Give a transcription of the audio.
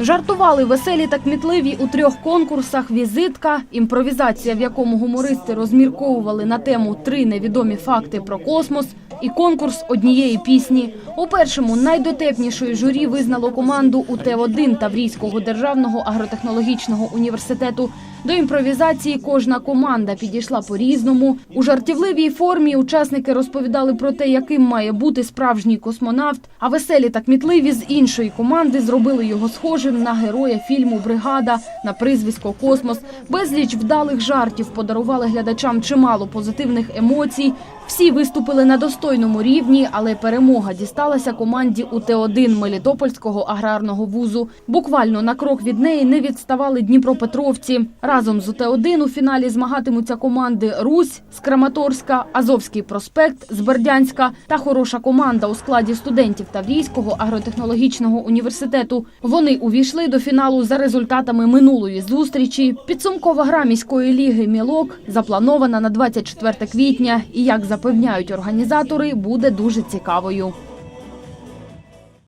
Жартували веселі та кмітливі у трьох конкурсах «Візитка», імпровізація, в якому гумористи розмірковували на тему три невідомі факти про космос, і конкурс однієї пісні. У першому найдотепнішою журі визнало команду УТ-1 Таврійського державного агротехнологічного університету. До імпровізації кожна команда підійшла по-різному. У жартівливій формі учасники розповідали про те, яким має бути справжній космонавт, а веселі та кмітливі з іншої команди зробили його схожим на героя фільму Бригада на прізвисько Космос. Безліч вдалих жартів подарували глядачам чимало позитивних емоцій. Всі виступили на достойному рівні, але перемога дісталася команді УТ-1 Мелітопольського аграрного вузу. Буквально на крок від неї не відставали Дніпропетровці. Разом з УТ-1 у фіналі змагатимуться команди Русь з Краматорська, Азовський проспект з Бердянська та хороша команда у складі студентів Таврійського агротехнологічного університету. Вони увійшли до фіналу за результатами минулої зустрічі. Підсумкова гра міської ліги Мілок запланована на 24 квітня і, як запевняють організатори, буде дуже цікавою.